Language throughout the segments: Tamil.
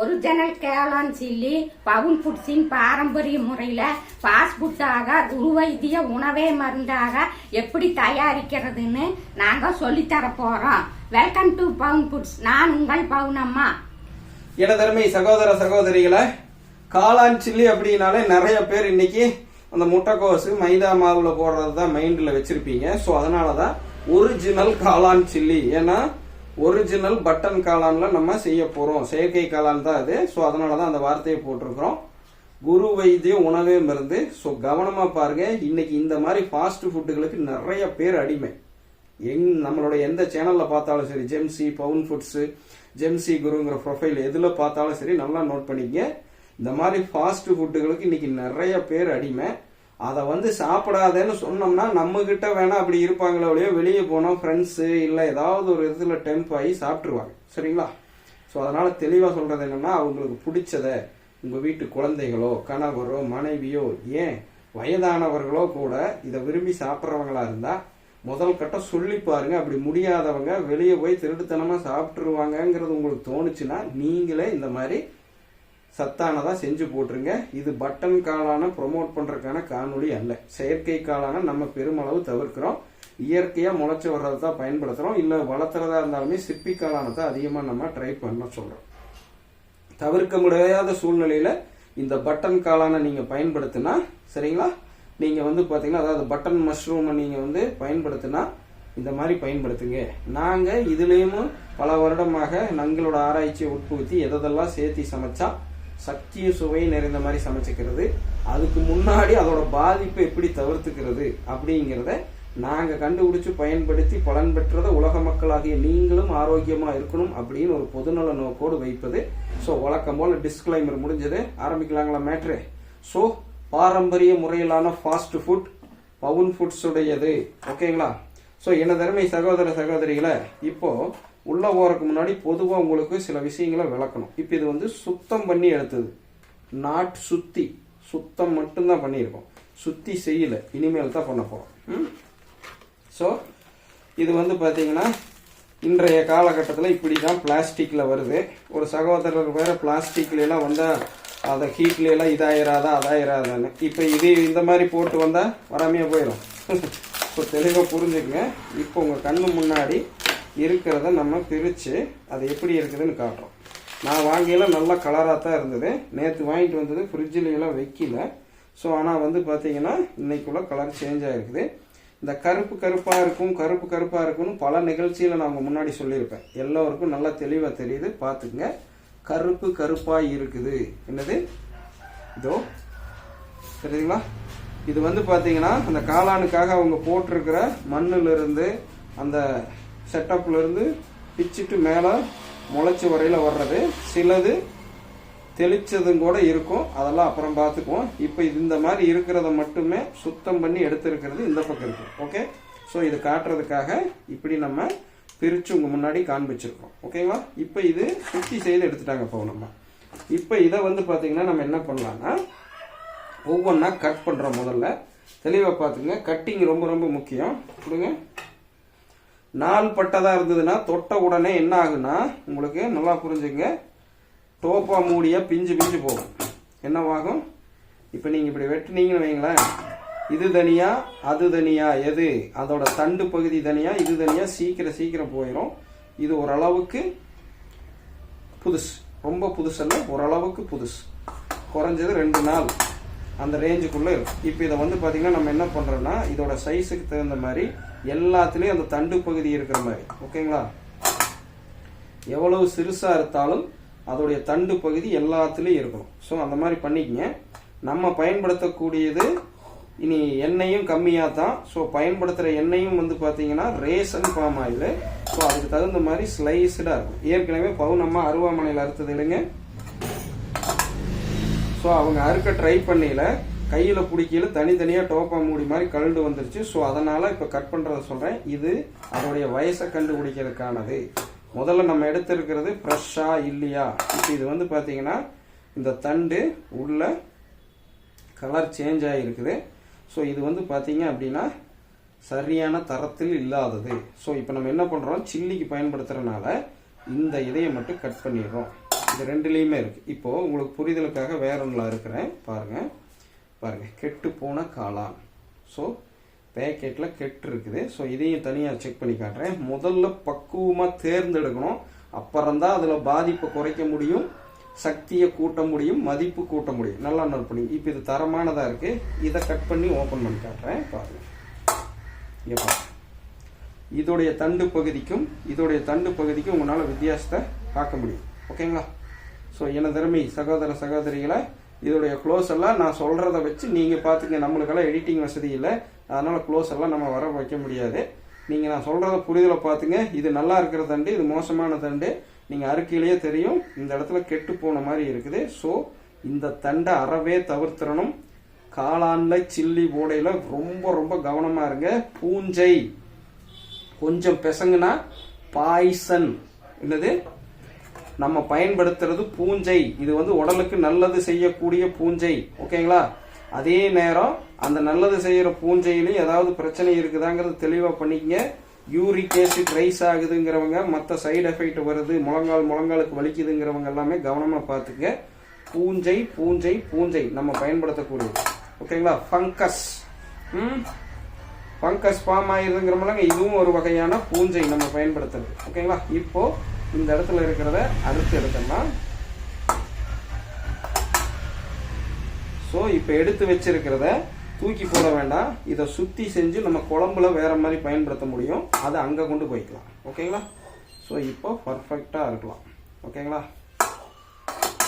ஒரிஜினல் கேலான் சில்லி பவுன் ஃபுட்ஸின் பாரம்பரிய முறையில் ஃபாஸ்ட் ஃபுட்டாக உருவைத்திய உணவே மருந்தாக எப்படி தயாரிக்கிறதுன்னு நாங்கள் சொல்லித்தர போகிறோம் வெல்கம் டு பவுன் ஃபுட்ஸ் நான் உங்கள் பவுனம்மா. எனதருமை சகோதர சகோதரிகளை காளான் சில்லி அப்படின்னாலே நிறைய பேர் இன்னைக்கு அந்த முட்டைக்கோசு மைதா மாவுல போடுறது தான் மைண்டில் வச்சிருப்பீங்க. ஸோ அதனால தான் ஒரிஜினல் காளான் சில்லி. ஏன்னா ஒரிஜினல் பட்டன் காளான்ல நம்ம செய்ய போறோம். செயற்கை காளான் தான் அது. ஸோ அதனால தான் அந்த வார்த்தையை போட்டிருக்கிறோம். குரு வைத்திய உணவே மருந்து. ஸோ கவனமாக பாருங்க. இன்னைக்கு இந்த மாதிரி ஃபாஸ்ட் ஃபுட்டுகளுக்கு நிறைய பேர் அடிமை. எங் நம்மளோட எந்த சேனல்ல பார்த்தாலும் சரி ஜெம்சி பவுன் ஃபுட்ஸ் ஜெம்சி குருங்கிற ப்ரொஃபைல் எதில் பார்த்தாலும் சரி நல்லா நோட் பண்ணிக்க இந்த மாதிரி ஃபாஸ்ட் ஃபுட்டுகளுக்கு இன்னைக்கு நிறைய பேர் அடிமை. அதை வந்து சாப்பிடாதேன்னு சொன்னோம்னா நம்ம கிட்ட வேணா அப்படி இருப்பாங்களோ இல்லையோ வெளியே போனோம் ஃப்ரெண்ட்ஸு இல்லை ஏதாவது ஒரு இதில் டெம்ப் ஆகி சாப்பிட்ருவாங்க சரிங்களா? ஸோ அதனால் தெளிவாக சொல்கிறது என்னன்னா அவங்களுக்கு பிடிச்சத உங்கள் வீட்டு குழந்தைகளோ கணவரோ மனைவியோ ஏன் வயதானவர்களோ கூட இதை விரும்பி சாப்பிட்றவங்களா இருந்தால் முதல் கட்டம் சொல்லி பாருங்க. அப்படி முடியாதவங்க வெளியே போய் திருட்டுத்தனமாக சாப்பிட்ருவாங்கங்கிறது உங்களுக்கு தோணுச்சுன்னா நீங்களே இந்த மாதிரி சத்தானதா செஞ்சு போட்டுருங்க. இது பட்டன் காளான ப்ரொமோட் பண்ணுறதுக்கான காணொளி அல்ல. செயற்கை காளான நம்ம பெருமளவு தவிர்க்கிறோம். இயற்கையாக முளைச்சி வர்றதை தான் பயன்படுத்துகிறோம் இல்லை வளர்த்துறதா இருந்தாலுமே சிப்பி காளானை தான் நம்ம ட்ரை பண்ண சொல்கிறோம் தவிர்க்க முடியாத சூழ்நிலையில் இந்த பட்டன் காளானை நீங்கள் பயன்படுத்தினா சரிங்களா? நீங்கள் வந்து பார்த்தீங்கன்னா அதாவது பட்டன் மஷ்ரூமை நீங்கள் வந்து பயன்படுத்தினா இந்த மாதிரி பயன்படுத்துங்க. நாங்கள் இதுலேயும் பல வருடமாக எங்களோட ஆராய்ச்சியை உட்புகுத்தி எதெல்லாம் சேர்த்தி சமைச்சா சக்தியும் சுவையும் நிறைந்த மாதிரி சமைச்சுக்கிறது. அதுக்கு முன்னாடி அதோட பாதிப்பை எப்படி தவிர்த்துக்கிறது அப்படிங்கிறத நாங்க கண்டுபிடிச்சு பயன்படுத்தி பலன் பெற்றதை உலக மக்களாகிய நீங்களும் ஆரோக்கியமா இருக்கணும் அப்படின்னு ஒரு பொதுநல நோக்கோடு வைப்பது. ஸோ வழக்கம் போல டிஸ்கிளைமர் முடிஞ்சது. ஆரம்பிக்கலாங்களா மேட்ரு ஸோ பாரம்பரிய முறையிலான ஃபாஸ்ட் ஃபுட் பவுன் ஃபுட்ஸ் உடையது. ஓகேங்களா ஸோ எனதருமை சகோதர சகோதரிகளை இப்போ உள்ளே போகிறதுக்கு முன்னாடி பொதுவாக உங்களுக்கு சில விஷயங்களை விளக்கணும். இப்போ இது வந்து சுத்தம் பண்ணி எடுத்தது. நாட் சுத்தி. சுத்தம் மட்டும்தான் பண்ணியிருக்கோம். சுத்தி செய்யல. இனிமேல் தான் பண்ண போகிறோம் ஸோ இது வந்து பார்த்தீங்கன்னா இன்றைய காலகட்டத்தில் இப்படி தான் பிளாஸ்டிக்கில் வருது. ஒரு சகோதரர் வேறு பிளாஸ்டிக்லாம் வந்தால் அதை ஹீட்லாம் எல்லாம் இதாயிராதா அதாயிராதான்னு. இப்போ இது இந்த மாதிரி போட்டு வந்தால் வராமையே போயிடும் இப்போ தெளிவாக புரிஞ்சுக்கங்க. இப்போ உங்கள் கண்ணு முன்னாடி இருக்கிறத நம்ம பிரித்து அது எப்படி இருக்குதுன்னு காட்டுறோம். நான் வாங்கியெல்லாம் நல்லா கலராக தான் இருந்தது. நேற்று வாங்கிட்டு வந்தது ஃப்ரிட்ஜிலையெல்லாம் வைக்கல. ஸோ ஆனால் வந்து பார்த்தீங்கன்னா இன்றைக்குள்ள கலர் சேஞ்ச் ஆகிருக்குது இந்த கருப்பு கருப்பாக இருக்கும் கருப்பு கருப்பாக இருக்கும்னு பல நிகழ்ச்சியில் நான் முன்னாடி சொல்லியிருப்பேன். எல்லோருக்கும் நல்லா தெளிவாக தெரியுது. பார்த்துக்குங்க கருப்பு கருப்பாக இருக்குது. என்னது? இதோ. தெரியுதுங்களா? இது வந்து பார்த்தீங்கன்னா அந்த காளானுக்காக அவங்க போட்டிருக்கிற மண்ணிலிருந்து அந்த செட்டப்லேருந்து பிச்சுட்டு மேலே முளைச்சி வரையில் வர்றது. சிலது தெளிச்சதும் கூட இருக்கும். அதெல்லாம் அப்புறம் பார்த்துக்குவோம். இப்போ இது இந்த மாதிரி இருக்கிறத மட்டுமே சுத்தம் பண்ணி எடுத்துருக்கிறது இந்த பக்கம் இருக்கு. ஓகே ஸோ இது காட்டுறதுக்காக இப்படி நம்ம பிரித்து உங்கள் முன்னாடி காண்பிச்சிருக்கோம். ஓகேங்களா இப்போ இது சுத்தி செய்து எடுத்துட்டாங்க இப்போ நம்ம. இப்போ இதை வந்து பார்த்தீங்கன்னா நம்ம என்ன பண்ணலாம்னா ஒவ்வொன்றா கட் பண்ணுறோம் முதல்ல. தெளிவாக பார்த்துங்க கட்டிங் ரொம்ப ரொம்ப முக்கியம். கொடுங்க நாள் பட்டதா இருந்ததுன்னா தொட்ட உடனே என்ன ஆகுன்னா உங்களுக்கு நல்லா புரிஞ்சுங்க. டோப்பா மூடிய பிஞ்சு பிஞ்சு போகும். என்னவாகும்? இப்போ நீங்கள் இப்படி வெட்டுனீங்கன்னு வைங்களேன். இது தனியா அது தனியா எது? அதோட தண்டு பகுதி தனியா இது தனியா சீக்கிரம் சீக்கிரம் போயிடும் இது ஓரளவுக்கு புதுசு. ரொம்ப புதுசல்ல ஓரளவுக்கு புதுசு. குறைஞ்சது ரெண்டு நாள் அந்த ரேஞ்சுக்குள்ளே இருக்கும். இப்போ இதை வந்து பார்த்தீங்கன்னா நம்ம என்ன பண்ணுறோன்னா இதோட சைஸுக்கு தகுந்த மாதிரி எல்லாத்துலேயும் அந்த தண்டு பகுதி இருக்கிற மாதிரி. ஓகேங்களா? எவ்வளவு சிறுசா இருந்தாலும் அதோடைய தண்டு பகுதி எல்லாத்துலேயும் இருக்கணும். ஸோ அந்த மாதிரி பண்ணிக்கங்க. நம்ம பயன்படுத்தக்கூடியது இனி எண்ணெயும் கம்மியாக தான். ஸோ பயன்படுத்துகிற எண்ணெயும் வந்து பார்த்தீங்கன்னா ரேசன் பாம் ஆயில் ஸோ அதுக்கு தகுந்த மாதிரி ஸ்லைஸ்டாக இருக்கும். ஏற்கனவே பவுனம்மா அருவாமனையில் அறுத்தது இல்லைங்க. ஸோ அவங்க அறுக்க ட்ரை பண்ணல கையில் பிடிக்கல தனித்தனியாக டோப்பா மூடி மாதிரி கழுண்டு வந்துருச்சு. ஸோ அதனால் இப்போ கட் பண்ணுறத சொல்கிறேன் இது அதோடைய வயசை கண்டுபிடிக்கிறதுக்கானது. முதல்ல நம்ம எடுத்திருக்கிறது ஃப்ரெஷ்ஷா இல்லையா? இப்போ இது வந்து பார்த்தீங்கன்னா இந்த தண்டு உள்ள கலர் சேஞ்ச் ஆகிருக்குது ஸோ இது வந்து பார்த்தீங்க அப்படின்னா சரியான தரத்தில் இல்லாதது. ஸோ இப்போ நம்ம என்ன பண்ணுறோம் சில்லிக்கு பயன்படுத்துகிறனால இந்த இதையை மட்டும் கட் பண்ணிடுறோம். இது ரெண்டுலேயுமே இருக்குது இப்போது உங்களுக்கு புரிதலுக்காக வேற ஒன்றில் இருக்கிறேன். பாருங்கள் பாருங்க கெட்டு போன காளான் ஸோ பேக்கெட்டில் கெட்டு இருக்குது. ஸோ இதையும் தனியாக செக் பண்ணி காட்டுறேன். முதல்ல பக்குவமாக தேர்ந்தெடுக்கணும். அப்புறம்தான் அதில் பாதிப்பை குறைக்க முடியும் சக்தியை கூட்ட முடியும் மதிப்பு கூட்ட முடியும். நல்லா நோட் பண்ணி இப்போ இது தரமானதாக இருக்குது இதை கட் பண்ணி ஓப்பன் பண்ணி காட்டுறேன். பாருங்கள் இங்கே பாருங்க. இதோடைய தண்டு பகுதிக்கும் இதோடைய தண்டு பகுதிக்கும் உங்களால் வித்தியாசத்தை பார்க்க முடியும். ஓகேங்களா ஸோ என திறமை? சகோதர சகோதரிகளை இதோடைய க்ளோஸ் எல்லாம் நான் சொல்கிறத வச்சு நீங்கள் பார்த்துங்க நம்மளுக்கெல்லாம் எடிட்டிங் வசதி இல்லை. அதனால் க்ளோஸ் எல்லாம் நம்ம வர வைக்க முடியாது. நீங்கள் நான் சொல்கிறத புரிதலை பார்த்துங்க இது நல்லா இருக்கிற தண்டு இது மோசமான தண்டு. நீங்கள் அறுக்கையிலேயே தெரியும். இந்த இடத்துல கெட்டு போன மாதிரி இருக்குது. ஸோ இந்த தண்டை அறவே தவிர்த்திடணும். காளான்ல சில்லி போடையில் ரொம்ப ரொம்ப கவனமாக இருங்க. பூஞ்சை கொஞ்சம் பெசங்குனா பாய்சன் என்னது? நம்ம பயன்படுத்துறது பூஞ்சை. இது வந்து உடலுக்கு நல்லது செய்யக்கூடிய பூஞ்சை. ஓகேங்களா? அதே நேரம் அந்த நல்லது செய்யற பூஞ்சையிலையும் ஏதாவது பிரச்சனை இருக்குதாங்கிறது தெளிவா பண்ணிக்கங்க. யூரிக் ஆசிட் ரைஸ் ஆகுதுங்கிறவங்க மற்ற சைடு எஃபெக்ட் வருது முழங்கால் முழங்காலுக்கு வலிக்குதுங்கிறவங்க எல்லாமே கவனமா பார்த்துக்க பூஞ்சை பூஞ்சை பூஞ்சை நம்ம பயன்படுத்தக்கூடியது. ஓகேங்களா? ஃபங்கஸ். ம்? ஃபங்கஸ் ஃபார்ம் ஆயிருதுங்கிறவங்க இதுவும் ஒரு வகையான பூஞ்சை நம்ம பயன்படுத்துறது. ஓகேங்களா? இப்போ இந்த இடத்துல இருக்கிறத அறுத்து எடுத்தோம்னா. ஸோ இப்போ எடுத்து வச்சிருக்கிறத தூக்கி போட வேண்டாம். இதை சுற்றி செஞ்சு நம்ம குழம்புல வேற மாதிரி பயன்படுத்த முடியும். அதை அங்கே கொண்டு போய்க்கலாம். ஓகேங்களா? ஸோ இப்போ பர்ஃபெக்டாக இருக்கலாம். ஓகேங்களா?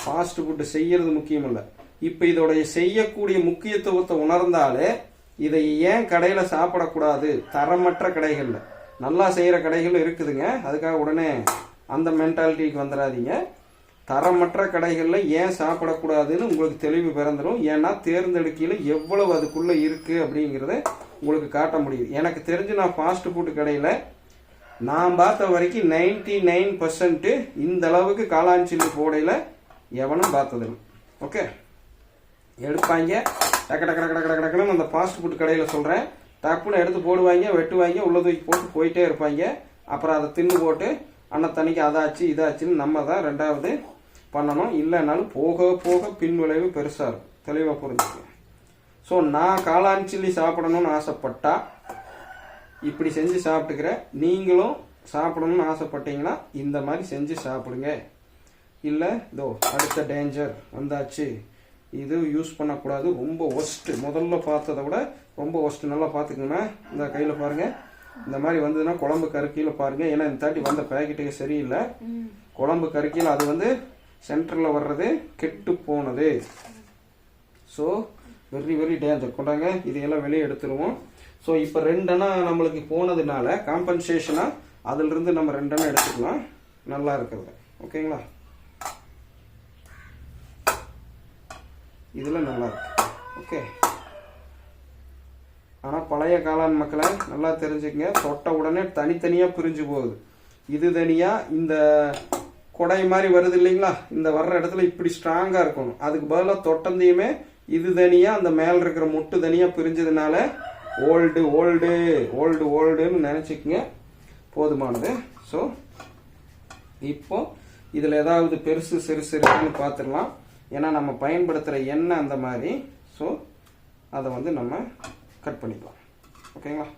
ஃபாஸ்ட் ஃபுட்டு செய்யறது முக்கியம் இல்லை. இப்போ இதோடைய செய்யக்கூடிய முக்கியத்துவத்தை உணர்ந்தாலே இதை ஏன் கடையில் சாப்பிடக்கூடாது? தரமற்ற கடைகளில். நல்லா செய்கிற கடைகள் இருக்குதுங்க. அதுக்காக உடனே அந்த மென்டாலிட்டிக்கு வந்துடாதீங்க. தரமற்ற கடைகளில் ஏன் சாப்பிடக்கூடாதுன்னு உங்களுக்கு தெளிவு பிறந்துடும் ஏன்னா தேர்ந்தெடுக்கையில் எவ்வளவு அதுக்குள்ளே இருக்குது அப்படிங்கிறத உங்களுக்கு காட்ட முடியும் எனக்கு தெரிஞ்சு நான் ஃபாஸ்ட் ஃபுட் கடையில் நான் பார்த்த வரைக்கும் நைன்டி நைன் பர்சன்ட்டு இந்த அளவுக்கு காளான் போடையில் எவனும் பார்த்ததில்லை ஓகே எடுப்பாங்க. டக்கு டக்கு டக்கு டக்கு டக்குன்னு அந்த ஃபாஸ்ட் ஃபுட் கடையில் சொல்கிறேன் டப்புன்னு எடுத்து போடுவாங்க வெட்டுவாங்க உள்ள தூக்கி போட்டு போயிட்டே இருப்பாங்க. அப்புறம் அதை தின்னு போட்டு அன்னத்தன்னைக்கு அதாச்சு இதாச்சுன்னு நம்ம தான் ரெண்டாவது பண்ணணும். இல்லைனாலும் போக போக பின் விளைவு பெருசாக இருக்கும். தெளிவாக புரிஞ்சுக்கங்க. ஸோ நான் காளான் சில்லி சாப்பிடணும்னு ஆசைப்பட்டா இப்படி செஞ்சு சாப்பிட்டுக்கிறேன் நீங்களும் சாப்பிடணும்னு ஆசைப்பட்டீங்கன்னா இந்த மாதிரி செஞ்சு சாப்பிடுங்க. இல்லை இதோ அடுத்த டேஞ்சர் வந்தாச்சு. இது யூஸ் பண்ணக்கூடாது. ரொம்ப ஒஸ்ட்டு முதல்ல பார்த்ததை விட ரொம்ப ஒஸ்ட்டு நல்லா பார்த்துக்கோங்க இந்த கையில் பாருங்கள் இந்த மாதிரி வந்ததுன்னா குழம்பு கருக்கியில் பாருங்க. ஏன்னா இந்த தாட்டி வந்த பேக்கெட்டுக்கு சரியில்லை. குழம்பு கருக்கியில் அது வந்து சென்டரில் வர்றது கெட்டு போனது. ஸோ வெரி வெரி டேஞ்சர் கொண்டாங்க. இதையெல்லாம் வெளியே எடுத்துருவோம். ஸோ இப்போ ரெண்டெண்ணா நம்மளுக்கு போனதுனால காம்பன்சேஷனாக அதிலிருந்து நம்ம ரெண்டெண்ணா எடுத்துக்கலாம். நல்லா இருக்கிறது. ஓகேங்களா? இதில் நல்லா இருக்கு. ஓகே. ஆனால் பழைய காளான் மக்களை நல்லா தெரிஞ்சுக்கங்க. தொட்ட உடனே தனித்தனியாக பிரிஞ்சு போகுது. இது தனியாக இந்த கொடை மாதிரி வருது இல்லைங்களா? இந்த வர்ற இடத்துல இப்படி ஸ்ட்ராங்காக இருக்கணும். அதுக்கு பதிலாக தொட்டந்தையுமே இது தனியாக அந்த மேலே இருக்கிற முட்டு தனியாக பிரிஞ்சதுனால ஓல்டு ஓல்டு ஓல்டு ஓல்டுன்னு நினச்சிக்கங்க. போதுமானது. ஸோ இப்போ இதில் ஏதாவது பெருசு சிறுசு இருக்குன்னு பார்த்துடலாம் ஏன்னா நம்ம பயன்படுத்துகிற எண்ணெய் அந்த மாதிரி. ஸோ அதை வந்து நம்ம கட் பண்ணிக்கலாம். ஓகேங்களா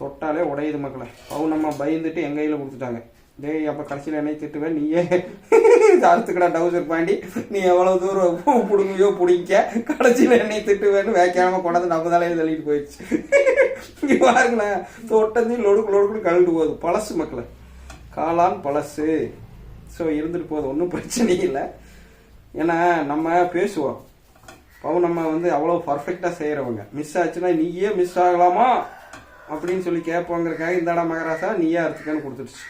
தொட்டாலே உடையுது மக்களை. பவுனம்மா பயந்துட்டு என் கையில் கொடுத்துட்டாங்க. டேய் அப்போ கடைசியில் என்னை திட்டுவேன் நீயே அறுத்துக்கடா டவுசர் பாண்டி. நீ எவ்வளோ தூரம் பிடுங்கியோ பிடிக்க கடைசியில் என்னை திட்டுவேன்னு வேக்காம கொண்டாந்து நம்ம தலையில் தள்ளிட்டு போயிடுச்சு. இங்கே பாருங்களேன். தொட்டந்தையும் லொடுக்கு லொடுக்குன்னு கழுண்டு போகுது. பழசு மக்களை. காளான் பழசு. ஸோ இருந்துட்டு போகுது. ஒன்றும் பிரச்சனை இல்லை. ஏன்னா நம்ம பேசுவோம். பவுனம்மா வந்து அவ்வளோ பர்ஃபெக்டாக செய்கிறவங்க மிஸ் ஆச்சுன்னா நீயே மிஸ் ஆகலாமா? அப்படின்னு சொல்லி கேட்போங்கிறக்காக இந்தாடா மகராசா நீயே அறுத்துக்கன்னு கொடுத்துடுச்சு.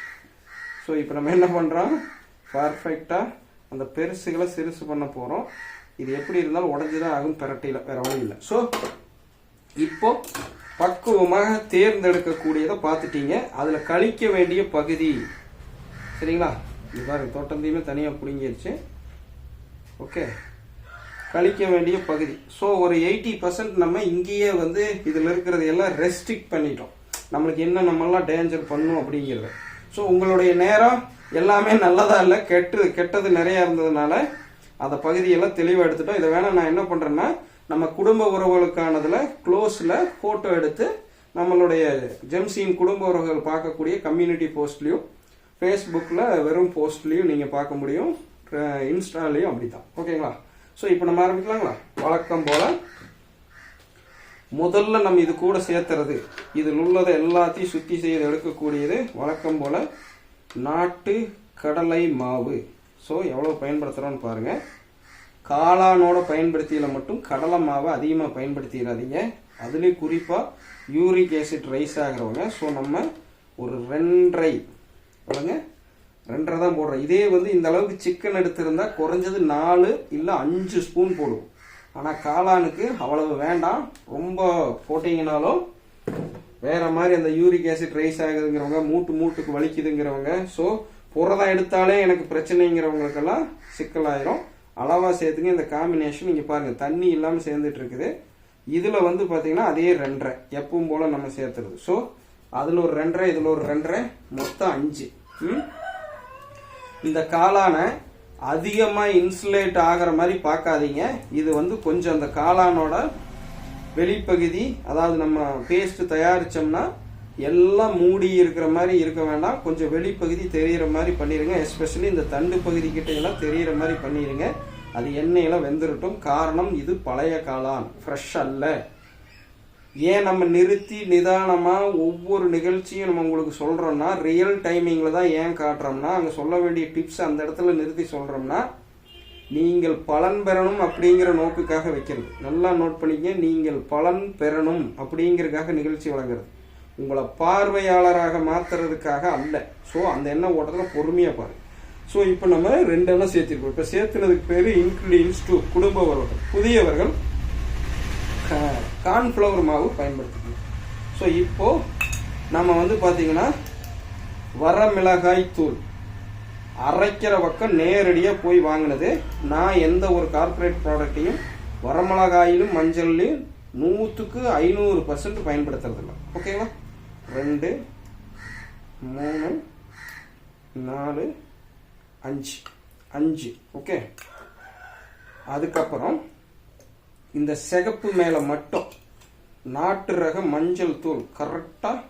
ஸோ இப்போ நம்ம என்ன பண்ணுறோம் பர்ஃபெக்டாக அந்த பெருசுகளை சிறுசு பண்ண போகிறோம் இது எப்படி இருந்தாலும் உடஞ்சி தான் ஆகும் பெரட்டியில் வேற வழி இல்லை. ஸோ இப்போ பக்குவமாக தேர்ந்தெடுக்கக்கூடியதை பார்த்துட்டீங்க. அதில் கழிக்க வேண்டிய பகுதி. சரிங்களா? இது பாருங்க தோட்டத்தையுமே தனியாக பிடுங்கிடுச்சு ஓகே கழிக்க வேண்டிய பகுதி. ஸோ ஒரு எயிட்டி பர்சன்ட் நம்ம இங்கேயே வந்து இதில் இருக்கிறது எல்லாம் ரெஸ்ட்ரிக்ட் பண்ணிட்டோம். நம்மளுக்கு என்ன நம்மெல்லாம் டேஞ்சர் பண்ணும் அப்படிங்கிறத. ஸோ உங்களுடைய நேரம் எல்லாமே நல்லதா இல்லை கெட்டு கெட்டது நிறையா இருந்ததுனால அந்த பகுதியெல்லாம் தெளிவாக எடுத்துட்டோம். இதை வேணால் நான் என்ன பண்ணுறேன்னா நம்ம குடும்ப உறவுகளுக்கானதில் க்ளோஸில் ஃபோட்டோ எடுத்து நம்மளுடைய ஜெம்சியின் குடும்ப உறவுகள் பார்க்கக்கூடிய கம்யூனிட்டி போஸ்ட்லேயும் ஃபேஸ்புக்கில் வெறும் போஸ்ட்லேயும் நீங்கள் பார்க்க முடியும். இன்ஸ்டாலேயும் இன்ஸ்டாலையும் அப்படி தான் ஓகேங்களா ஸோ இப்போ நம்ம ஆரம்பிக்கலாங்களா? வழக்கம் போல் முதல்ல நம்ம இது கூட சேர்த்துறது. இதில் உள்ளதை எல்லாத்தையும் சுத்தி செய்து எடுக்கக்கூடியது வழக்கம் போல நாட்டு கடலை மாவு. ஸோ எவ்வளோ பயன்படுத்துகிறோன்னு பாருங்க. காளானோட பயன்படுத்தியில மட்டும் கடலை மாவை அதிகமாக பயன்படுத்திடாதீங்க அதுலேயும் குறிப்பாக யூரிக் ஆசிட் ரைஸ் ஆகிறவங்க. ஸோ நம்ம ஒரு ரெண்டரை பாருங்க ரெண்டரை தான் போடுறோம். இதே வந்து இந்த அளவுக்கு சிக்கன் எடுத்திருந்தா குறைஞ்சது நாலு இல்லை அஞ்சு ஸ்பூன் போடுவோம். ஆனால் காளானுக்கு அவ்வளவு வேண்டாம். ரொம்ப போட்டிங்கனாலும் வேற மாதிரி அந்த யூரிக் ஆசிட் ரைஸ் ஆகுதுங்கிறவங்க மூட்டு மூட்டுக்கு வலிக்குதுங்கிறவங்க ஸோ புரதம் எடுத்தாலே எனக்கு பிரச்சனைங்கிறவங்களுக்கெல்லாம் சிக்கலாயிரும். அளவாக சேர்த்துங்க இந்த காம்பினேஷன் நீங்கள் பாருங்கள் தண்ணி இல்லாமல் சேர்ந்துட்டு இருக்குது. இதில் வந்து பார்த்தீங்கன்னா அதே ரெண்டரை எப்பவும் போல் நம்ம சேர்த்துறது. ஸோ அதில் ஒரு ரெண்டரை இதில் ஒரு ரெண்டரை மொத்தம் அஞ்சு. ம்? இந்த காளானை அதிகமாக இன்சுலேட் ஆகிற மாதிரி பார்க்காதீங்க. இது வந்து கொஞ்சம் அந்த காளானோட வெளிப்பகுதி அதாவது நம்ம பேஸ்ட் தயாரித்தோம்னா எல்லாம் மூடி இருக்கிற மாதிரி இருக்க வேண்டாம். கொஞ்சம் வெளிப்பகுதி தெரிகிற மாதிரி பண்ணிடுங்க எஸ்பெஷலி இந்த தண்டு பகுதி கிட்ட தெரிகிற மாதிரி பண்ணிடுங்க அது எண்ணெயெல்லாம் வெந்துருட்டும். காரணம் இது பழைய காளான். ஃப்ரெஷ் அல்ல. ஏன் நம்ம நிறுத்தி நிதானமாக ஒவ்வொரு நிகழ்ச்சியும் நம்ம உங்களுக்கு சொல்கிறோம்னா ரியல் டைமிங்கில் தான் ஏன் காட்டுறோம்னா அங்கே சொல்ல வேண்டிய டிப்ஸ் அந்த இடத்துல நிறுத்தி சொல்கிறோம்னா நீங்கள் பலன் பெறணும் அப்படிங்கிற நோக்குக்காக வைக்கிறது. நல்லா நோட் பண்ணிக்க நீங்கள் பலன் பெறணும் அப்படிங்கிறதுக்காக நிகழ்ச்சி வழங்குறது. உங்களை பார்வையாளராக மாற்றுறதுக்காக அல்ல. ஸோ அந்த எண்ணெய் ஓட்டத்தில் பொறுமையாக பாரு. ஸோ இப்போ நம்ம ரெண்டு எண்ணம் சேர்த்திருக்கோம். இப்போ சேர்த்துனதுக்கு பேர் இன்க்ரீடியன்ஸ் டு குடும்ப உறவுகள் புதியவர்கள் கார்ன்ஃப்ளவர் மாவு பயன்படுத்திக்கணும். ஸோ இப்போது நம்ம வந்து பார்த்தீங்கன்னா வரமிளகாய் தூள் அரைக்கிற பக்கம் நேரடியாக போய் வாங்கினது நான் எந்த ஒரு கார்ப்பரேட் ப்ராடக்ட்டையும் வரமிளகாயிலும் மஞ்சள்லையும் நூற்றுக்கு ஐநூறு பர்சன்ட் பயன்படுத்துறதில்ல. ஓகேங்களா ரெண்டு மூணு நாலு அஞ்சு. அஞ்சு. ஓகே அதுக்கப்புறம் இந்த சிகப்பு மேலே மட்டும் நாட்டு ரக மஞ்சள் தூள் கரெக்டாக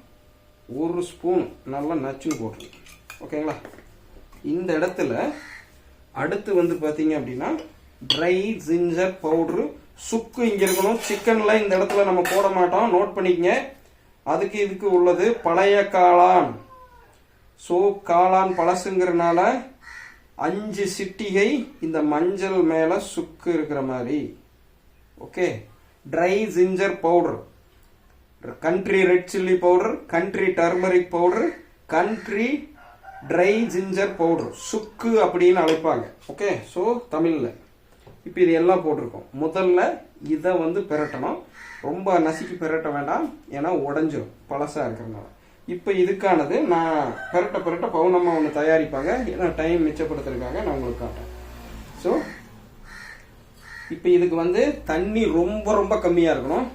ஒரு ஸ்பூன் நல்லா நச்சுன்னு போட்டுருங்க. ஓகேங்களா இந்த இடத்துல அடுத்து வந்து பார்த்தீங்க அப்படின்னா ட்ரை ஜிஞ்சர் பவுட்ரு சுக்கு இங்கே இருக்கணும் சிக்கனில் இந்த இடத்துல நம்ம போட மாட்டோம். நோட் பண்ணிக்கங்க. அதுக்கு இதுக்கு உள்ளது பழைய காளான். ஸோ காளான் பழசுங்கிறனால அஞ்சு சிட்டிகை இந்த மஞ்சள் மேலே சுக்கு இருக்கிற மாதிரி. Okay dry ginger powder country red chilli powder country turmeric powder country dry ginger powder சுக்கு அப்படின்னு அழைப்பாங்க. ஓகே ஸோ தமிழில். இப்போ இது எல்லாம் போட்டிருக்கோம். முதல்ல இதை வந்து பெரட்டணும். ரொம்ப நசுக்கி பெரட்ட வேண்டாம். ஏன்னா உடஞ்சிரும். பழசாக இருக்கிறதுனால. இப்போ இதுக்கானது நான் பெரட்ட பெரட்ட பவுனம்மா ஒன்று தயாரிப்பாங்க. ஏன்னா டைம் மிச்சப்படுத்துறதுக்காக நான் உங்களுக்கு காட்டுறேன். ஸோ இப்போ இதுக்கு வந்து தண்ணி ரொம்ப ரொம்ப கம்மியாக இருக்கணும்.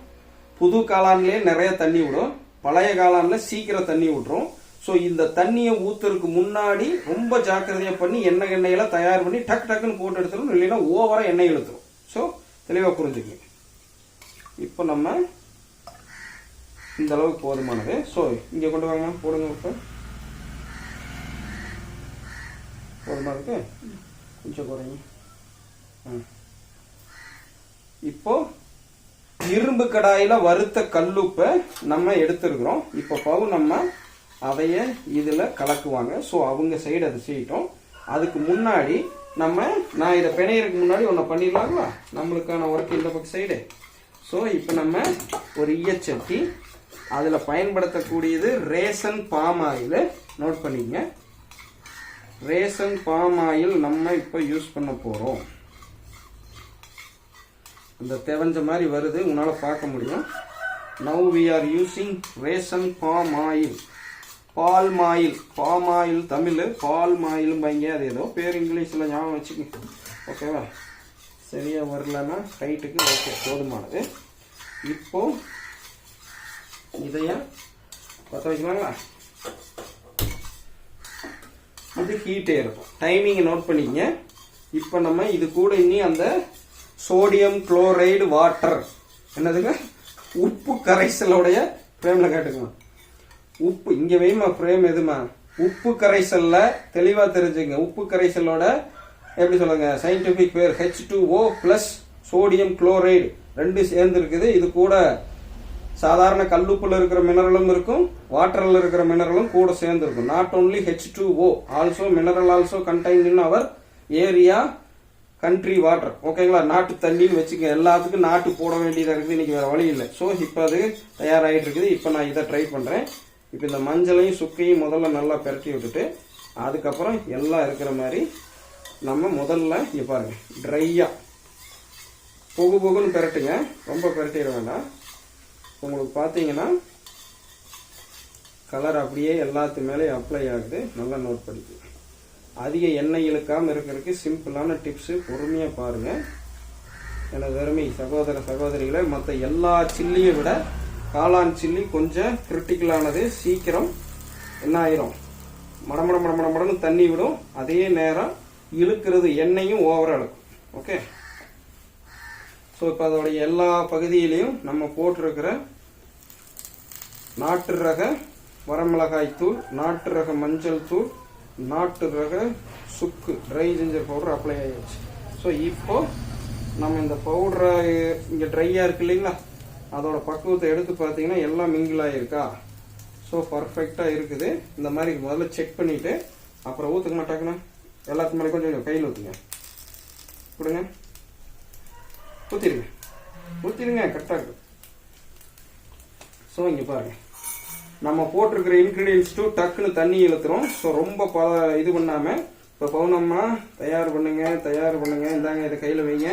புது காளான்லேயே நிறைய தண்ணி விடும். பழைய காளான்ல சீக்கிரம் தண்ணி விட்டுரும் ஸோ இந்த தண்ணியை ஊத்துறதுக்கு முன்னாடி ரொம்ப ஜாக்கிரதையாக பண்ணி எண்ணெய் எண்ணெயெல்லாம் தயார் பண்ணி டக்கு டக்குன்னு போட்டு எடுத்துரும் இல்லைன்னா ஓவராக எண்ணெய் இழுத்துரும். ஸோ தெளிவாக புரிஞ்சுக்கங்க. இப்போ நம்ம இந்த அளவுக்கு போதுமானது. ஸோ இங்கே கொண்டு வாங்க. போடுங்க இப்போ. போதுமா இருக்கு? கொஞ்சம் குறைங்க. ம் இப்போ இரும்பு கடாயில வறுத்த கல்லுப்பை நம்ம எடுத்துருக்குறோம். இப்போ பவு நம்ம அதைய இதில் கலக்குவாங்க. ஸோ அவங்க சைடு அதை செய்யட்டும். அதுக்கு முன்னாடி நம்ம நான் இதை பிணையறதுக்கு முன்னாடி ஒன்று பண்ணிடலாங்களா? நம்மளுக்கான ஒர்க் இந்த பக்கம் சைடு ஸோ இப்போ நம்ம ஒரு ஈயச்சட்டி அதில் பயன்படுத்தக்கூடியது ரேசன் பாம் ஆயில். நோட் பண்ணிக்கங்க. ரேசன் பாம் ஆயில் நம்ம இப்போ யூஸ் பண்ண போகிறோம் இந்த தெவஞ்ச மாதிரி வருது உங்களால் பார்க்க முடியும். Now we are using ration palm oil. Palm oil. Palm oil Tamil பால் மாயிலும் பைங்க அது ஏதோ பேர் இங்கிலீஷில் ஞாபகம் வச்சுக்க. ஓகேவா சரியாக வரலன்னா ஹைட்டுக்கு ஓகே போதுமானது. இப்போ இதைய பற்ற வைக்கலாங்களா? இது ஹீட்டே இருக்கும் டைமிங்கை நோட் பண்ணிக்கங்க. இப்போ நம்ம இது கூட இனி அந்த சோடியம் குளோரைடு வாட்டர். என்னதுங்க? உப்பு கரைசலோடைய ஃப்ரேமில் கேட்டுக்கோங்க. உப்பு இங்க வைமா ஃப்ரேம் எதுமா? உப்பு கரைசல்ல தெளிவா தெரிஞ்சுங்க. உப்பு கரைசலோட எப்படி சொல்லுங்க? சயின்டிபிக் பேர் H two O plus sodium chloride ரெண்டு சேர்ந்து இருக்குது இது கூட சாதாரண கல்லுப்புல இருக்கிற மினரலும் இருக்கும். வாட்டர்ல இருக்கிற மினரலும் கூட சேர்ந்து இருக்கும் not only H two O also mineral also contain in our area country water ஓகேங்களா நாட்டு தண்ணின்னு வச்சுக்க எல்லாத்துக்கும் நாட்டு போட வேண்டியதாக இருக்குது. இன்றைக்கி வேறு வழி இல்லை. ஸோ இப்போ அது தயாராகிட்டு இருக்குது. இப்போ நான் இதை ட்ரை பண்ணுறேன் இப்போ இந்த மஞ்சளையும் சுக்கையும் முதல்ல நல்லா பெரட்டி விட்டுட்டு அதுக்கப்புறம் எல்லாம் இருக்கிற மாதிரி நம்ம முதல்ல இங்கே பாருங்கள் ட்ரையாக பொகு பொகுன்னு பெரட்டுங்க. ரொம்ப பெரட்டிட வேண்டாம். உங்களுக்கு பார்த்தீங்கன்னா கலர் அப்படியே எல்லாத்து மேலே அப்ளை ஆகுது. நல்லா நோட் பண்ணிக்கோங்க. அதிக எண்ணெய் இழுக்காமல் இருக்கிறதுக்கு சிம்பிளான டிப்ஸு. பொறுமையாக பாருங்கள் எனது அருமை சகோதர சகோதரிகளை மற்ற எல்லா சில்லியை விட காளான் சில்லி கொஞ்சம் கிரிட்டிக்கலானது சீக்கிரம் என்ன ஆயிரும்? மடமட மடமட மடன்னு தண்ணி விடும். அதே நேரம் இழுக்கிறது எண்ணெயும் ஓவராக இழுக்கும். ஓகே ஸோ இப்போ அதோடைய எல்லா பகுதியிலையும் நம்ம போட்டிருக்கிற நாட்டு ரக வரமிளகாய் தூள் நாட்டு ரக மஞ்சள் தூள் நாட்டு ரக சுக்கு ட்ரை ஜிஞ்சர் பவுடர் அப்ளை ஆகிடுச்சு ஸோ இப்போ நம்ம இந்த பவுடரை இங்கே ட்ரையாக இருக்கு இல்லைங்களா? அதோட பக்குவத்தை எடுத்து பார்த்தீங்கன்னா எல்லாம் மிங்கிள் ஆகிருக்கா ஸோ பர்ஃபெக்டாக இருக்குது. இந்த மாதிரி முதல்ல செக் பண்ணிவிட்டு அப்புறம் ஊற்றுக்க மாட்டாங்கண்ணா எல்லாத்துக்கு மேலே கொஞ்சம் கொஞ்சம் கையில் ஊற்றுங்க கொடுங்க ஊற்றிடுங்க ஊற்றிடுங்க கரெக்டாக இருக்கு. ஸோ இங்கே பாருங்கள் நம்ம போட்டிருக்கிற இன்க்ரீடியன்ஸ் டூ டக்குன்னு தண்ணி இழுத்துரும். ஸோ ரொம்ப ப இது பண்ணாமல் இப்போ பவுனம்மா தயார் பண்ணுங்க தயார் பண்ணுங்க. இந்தாங்க இதை கையில் வைங்க.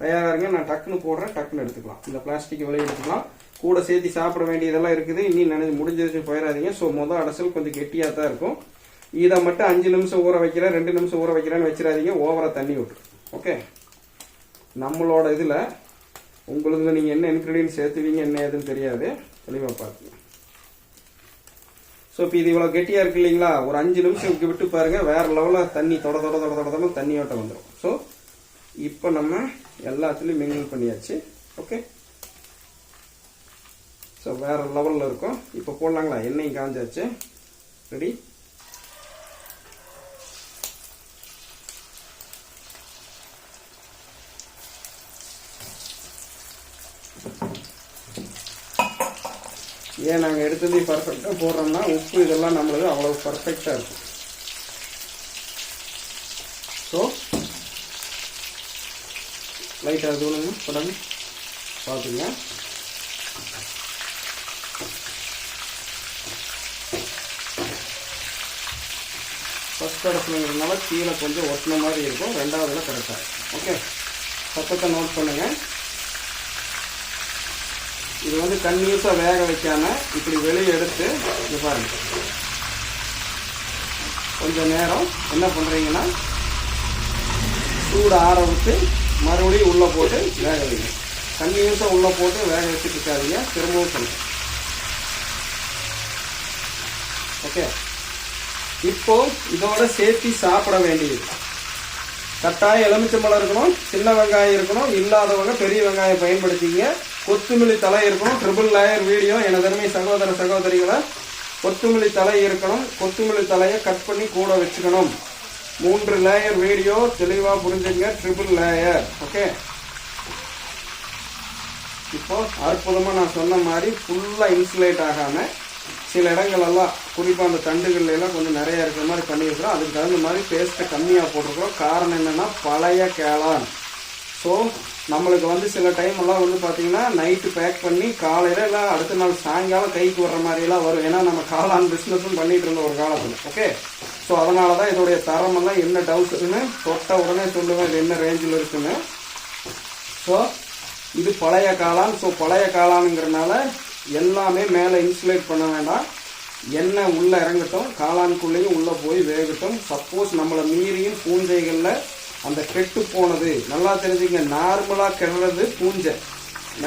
தயாராருங்க நான் டக்குன்னு போடுறேன். டக்குன்னு எடுத்துக்கலாம். இந்த பிளாஸ்டிக் விலையை எடுத்துக்கலாம். கூட சேர்த்து சாப்பிட வேண்டியதெல்லாம் இருக்குது. இன்னும் நினைச்சு முடிஞ்சிருச்சு போயிடாதீங்க. ஸோ மொதல் அடசல் கொஞ்சம் கெட்டியாக தான் இருக்கும். இதை மட்டும் அஞ்சு நிமிஷம் ஊற வைக்கிறேன். ரெண்டு நிமிஷம் ஊற வைக்கிறேன்னு வச்சிடாதீங்க. ஓவராக தண்ணி விட்டு. ஓகே நம்மளோட இதில் உங்களுக்கு நீங்கள் என்ன இன்க்ரீடியன்ட் சேர்த்துவீங்க என்ன ஏதுன்னு தெரியாது. தெளிவாக பார்த்துங்க ஸோ இப்போ இது இவ்வளோ கெட்டியாக இருக்கு இல்லைங்களா? ஒரு அஞ்சு நிமிஷம் விட்டு பாருங்கள் வேற லெவலில் தண்ணி தொட தொட தொட தொட தொட தண்ணியோட்டம் வந்துடும் ஸோ இப்போ நம்ம எல்லாத்துலேயும் மிங்கிள் பண்ணியாச்சு. ஓகே ஸோ வேற லெவலில் இருக்கும். இப்போ போடலாங்களா? எண்ணெயும் காஞ்சாச்சு. ரெடி ஏன் நாங்கள் எடுத்தது பர்ஃபெக்டாக போடுறோம்னா உப்பு இதெல்லாம் நம்மளுக்கு அவ்வளோ பர்ஃபெக்டாக இருக்கும். ஸோ லைட்டாக தூணுங்க படம். பார்த்துங்க ஃபஸ்ட் இடத்துலங்கிறதுனால கீழே கொஞ்சம் ஒட்டின மாதிரி இருக்கும் ரெண்டாவதுல கரெக்டாக ஓகே சத்தத்தை நோட் பண்ணுங்கள் இது வந்து கன்னியூஸாக வேக வைக்காமல் இப்படி வெளியே எடுத்து இது பாருங்கள் கொஞ்சம் நேரம் என்ன பண்ணுறீங்கன்னா சூடு ஆற விட்டு மறுபடியும் உள்ளே போட்டு வேக வைங்க. கன்னியூஸாக உள்ளே போட்டு வேக வச்சுட்டு இருக்காதீங்க. திரும்பவும் சொல்லுங்கள் ஓகே இப்போ இதோட சேர்த்து சாப்பிட வேண்டியது. கட்டாயம் எலுமிச்சம்பழம் இருக்கணும் சின்ன வெங்காயம் இருக்கணும் இல்லாதவங்க பெரிய வெங்காயம் பயன்படுத்திங்க கொத்துமல்லி தலை இருக்கணும். ட்ரிபிள் லேயர் வீடியோ எனது அருமை சகோதர சகோதரிகளை கொத்துமல்லி தலை இருக்கணும். கொத்துமல்லி தலையை கட் பண்ணி கூட வச்சுக்கணும். மூன்று லேயர் வீடியோ தெளிவாக புரிஞ்சுங்க. ட்ரிபிள் லேயர் ஓகே இப்போ அற்புதமாக நான் சொன்ன மாதிரி ஃபுல்லாக இன்சுலேட் ஆகாமல் சில இடங்களெல்லாம் குறிப்பாக அந்த தண்டுகள்ல எல்லாம் கொஞ்சம் நிறைய இருக்கிற மாதிரி பண்ணியிருக்கிறோம் அதுக்கு தகுந்த மாதிரி பேஸ்ட்டை கம்மியாக போட்டிருக்கிறோம் காரணம் என்னென்னா பழைய கேளான் ஸோ நம்மளுக்கு வந்து சில டைம் எல்லாம் வந்து பார்த்தீங்கன்னா நைட்டு பேக் பண்ணி காலையில் இல்லை அடுத்த நாள் சாயங்காலம் கைக்கு வர்ற மாதிரியெல்லாம் வரும். ஏன்னா நம்ம காளான் பிஸ்னஸும் பண்ணிகிட்டு இருந்த ஒரு காலத்தில். ஓகே ஸோ அதனால தான் இதோடைய தரமெல்லாம் என்ன டவுட்ஸ்னு தொட்ட உடனே சொல்லுவேன். இது என்ன ரேஞ்சில் இருக்குன்னு. ஸோ இது பழைய காளான். ஸோ பழைய காளானுங்கிறனால எல்லாமே மேலே இன்சுலேட் பண்ண வேண்டாம். எண்ணெய் உள்ளே இறங்கட்டும். காளானுக்குள்ளேயும் உள்ளே போய் வேகட்டும். சப்போஸ் நம்மளை மீறியும் பூஞ்சைகளில் அந்த கெட்டு போனது. நல்லா தெரிஞ்சுங்க நார்மலாக கெடுறது பூஞ்சை.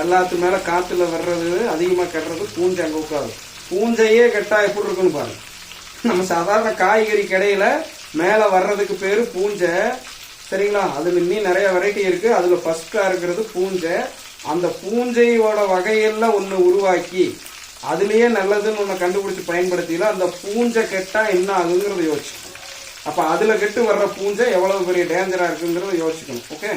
எல்லாத்து மேலே காற்றுல வர்றது அதிகமாக கெடுறது பூஞ்சை அங்கே உட்காது பூஞ்சையே கெட்டா எப்படி இருக்குன்னு பாருங்க. நம்ம சாதாரண காய்கறி கடையில் மேலே வர்றதுக்கு பேர் பூஞ்சை. சரிங்களா? அதில் இன்னும் நிறைய வெரைட்டி இருக்குது அதில் ஃபஸ்ட்டாக இருக்கிறது பூஞ்சை. அந்த பூஞ்சையோட வகையெல்லாம் ஒன்று உருவாக்கி அதுலேயே நல்லதுன்னு ஒன்று கண்டுபிடிச்சி பயன்படுத்தில அந்த பூஞ்சை கெட்டால் என்ன ஆகுங்கிறத யோசிச்சு. அப்ப அதுல கெட்டு வர்ற பூஞ்சை எவ்வளவு பெரிய டேஞ்சரா இருக்குங்கிறத யோசிக்கணும் ஓகே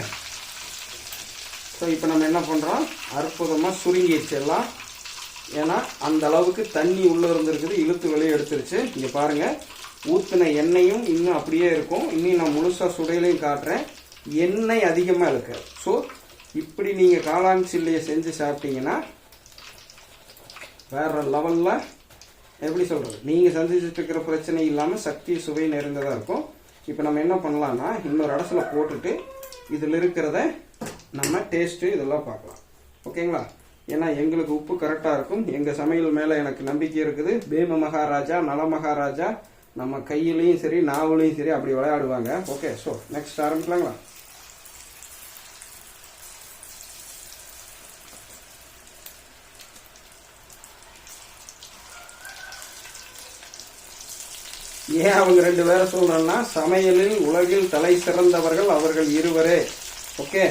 ஸோ இப்போ நம்ம என்ன பண்ணுறோம் அற்புதமாக சுருங்கிடுச்சு எல்லாம் ஏன்னா அந்த அளவுக்கு தண்ணி உள்ளே இருந்திருக்குது இழுத்து வெளியே எடுத்துருச்சு. இங்கே பாருங்கள் ஊற்றின எண்ணெயும் இன்னும் அப்படியே இருக்கும். இன்னும் நான் முழுசாக சுடையிலையும் காட்டுறேன். எண்ணெய் அதிகமாக இருக்கு ஸோ இப்படி நீங்கள் காளான் சில்லையை செஞ்சு சாப்பிட்டீங்கன்னா வேற லெவலில் எப்படி சொல்கிறது நீங்கள் சந்திச்சுட்டு இருக்கிற பிரச்சனை இல்லாமல் சக்தி சுவை நிறைந்ததாக இருக்கும். இப்போ நம்ம என்ன பண்ணலாம்னா இன்னொரு இடத்துல போட்டுட்டு இதில் இருக்கிறத நம்ம டேஸ்ட்டு இதெல்லாம் பார்க்கலாம். ஓகேங்களா? ஏன்னா எங்களுக்கு உப்பு கரெக்டாக இருக்கும். எங்கள் சமையல் மேலே எனக்கு நம்பிக்கை இருக்குது. பேம மகாராஜா நல மகாராஜா நம்ம கையிலையும் சரி நாவலையும் சரி அப்படி விளையாடுவாங்க. ஓகே ஸோ நெக்ஸ்ட் ஆரம்பிக்கலாங்களா? ஏன் அவங்க ரெண்டு பேரை சொல்றேன்னா சமையலில் உலகில் தலை சிறந்தவர்கள் அவர்கள் இருவரே. ஓகே?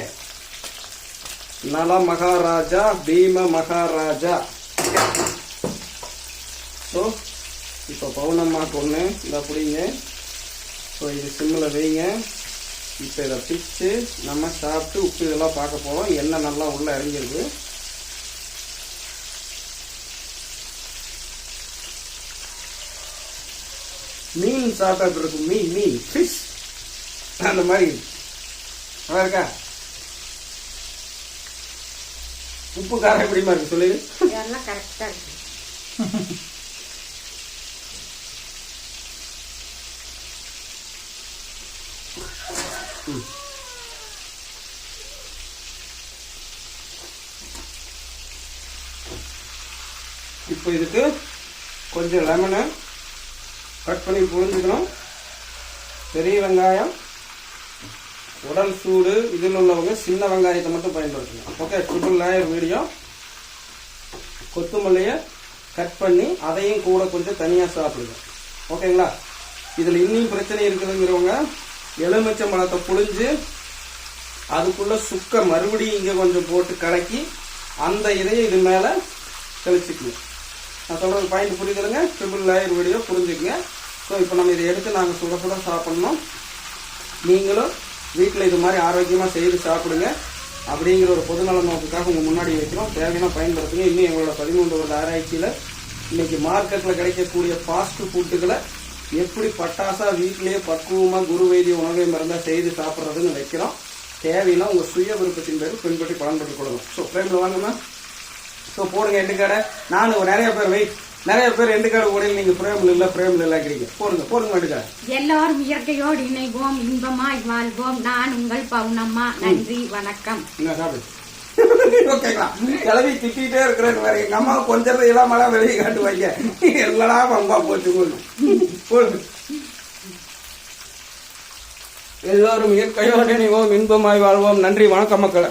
நல மகாராஜா பீம மகாராஜா. ஸோ இப்போ பவுனம்மாக்கு ஒன்று இதை பிடிங்க. ஸோ இது சிம்மில் வைங்க. இப்போ இதை பிச்சு நம்ம சாப்பிட்டு உப்பு இதெல்லாம் பார்க்க போகிறோம் எண்ணெய் நல்லா உள்ளே இறங்கிருக்கு மீன் சாப்பிட்டா இருக்கும். மீன் மீன். ஃபிஷ் அந்த மாதிரி. நல்லா இருக்கா? உப்பு காரம் எப்படிமா இருக்கு? சொல்லு எல்லாம் கரெக்டா இருக்கு. இப்போ இதுக்கு கொஞ்சம் லெமனை கட் பண்ணி புரிஞ்சுக்கணும். பெரிய வெங்காயம் உடல் சூடு இதில் உள்ளவங்க சின்ன வெங்காயத்தை மட்டும் பயன்படுத்தணும். ஓகே ட்ரிபிள் லேயர் வீடியோ கொத்தமல்லியை கட் பண்ணி அதையும் கூட கொஞ்சம் தனியாக சாப்பிடுங்க. ஓகேங்களா இதில் இன்னும் பிரச்சனை இருக்குதுங்கிறவங்க எலுமிச்சம் பழத்தை புழிஞ்சு அதுக்குள்ளே சுக்க மறுபடியும் இங்கே கொஞ்சம் போட்டு கலக்கி அந்த இதையும் இது மேலே தெளிச்சுக்கணும். நான் சொல்கிறது பாயிண்ட் புரியுதுங்க ட்ரிபிள் லேயர் வீடியோ புரிஞ்சுக்கங்க. ஸோ இப்போ நம்ம இதை எடுத்து நாங்கள் சுட சுட சாப்பிட்ணும். நீங்களும் வீட்டில் இது மாதிரி ஆரோக்கியமாக செய்து சாப்பிடுங்க. அப்படிங்கிற ஒரு பொதுநல நோக்குக்காக உங்கள் முன்னாடி வைக்கிறோம். தேவையான பயன்படுத்துங்க. இன்னும் எங்களோட பதிமூன்று வருட ஆராய்ச்சியில் இன்னைக்கு மார்க்கெட்டில் கிடைக்கக்கூடிய ஃபாஸ்ட் ஃபுட்டுகளை எப்படி பட்டாசா வீட்டிலேயே பக்குவமாக குரு வைத்திய உணவை மருந்தாக செய்து சாப்பிட்றதுன்னு வைக்கிறோம். தேவைன்னா உங்கள் சுய விருப்பத்தின் பேர் பின்பற்றி பலன்பட்டுக் கொள்ளணும் ஸோ ஃப்ரேமில் வாங்கம்மா ஸோ போடுங்க எண்டு கடை. நானும் நிறைய பேர் வெயிட் நிறைய பேர் எண்டு கடை உடையில் நீங்கள் ஃப்ரேமில் இல்லை ஃப்ரேமில் இல்லைங்கிறீங்க போடுங்க போடுங்க எண்டு கடை எல்லாரும் இயற்கையோடு இணைவோம் இன்பமாய் வாழ்வோம். நான் உங்கள் பவுனம்மா. நன்றி வணக்கம். என்ன சாப்பிடு? ஓகேங்களா? கிளவி திட்டிகிட்டே இருக்கிறேன்னு வேற எங்க அம்மா கொஞ்சம் இல்லாமலாம் வெளியே காட்டுவாங்க. எல்லாடா பம்பா போச்சு போடுங்க எல்லோரும் இயற்கையோடு இணைவோம் இன்பமாய் வாழ்வோம். நன்றி வணக்கம் மக்களை.